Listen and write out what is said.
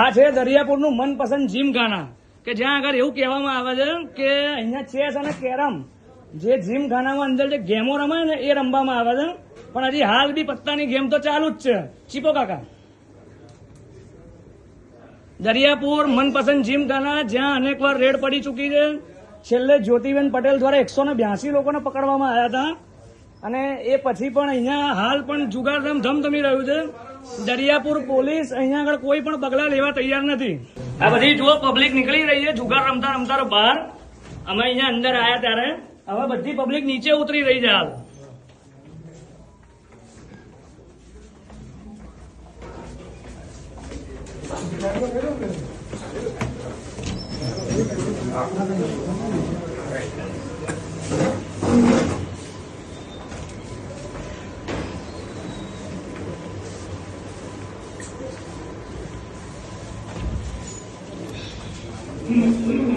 આ છે દરિયાપુરનું મનપસંદ જીમખાના કે જ્યાં આગળ એવું કહેવામાં આવે છે કે અહીંયા ચેસ અને કેરમ જે જીમખાનામાં અંદર જે ગેમો રમાય ને એ રમવામાં આવે છે. પણ હજી હાલ બી પત્તાની ગેમ તો ચાલુ જ છે. ચીપો કાકા. દરિયાપુર મનપસંદ જીમખાના જ્યાં અનેક વાર રેડ પડી ચૂકી છે. છેલ્લે જ્યોતિબેન પટેલ દ્વારા એકસો ને બ્યાસી લોકોને પકડવામાં આવ્યા હતા. અને એ પછી પણ અહીંયા હાલ પણ જુગાર ધમધમી રહ્યું છે. દરિયાપુર પોલીસ અહીંયા આગળ કોઈ પણ પગલા લેવા તૈયાર નથી આ બધી જો પબ્લિક નીકળી રહી છે, જુગાર રમતા રમતા બહાર અમે અહીંયા અંદર આવ્યા ત્યારે, હવે બધી પબ્લિક નીચે ઉતરી રહી છે હાલ Thank you. Hum. hum.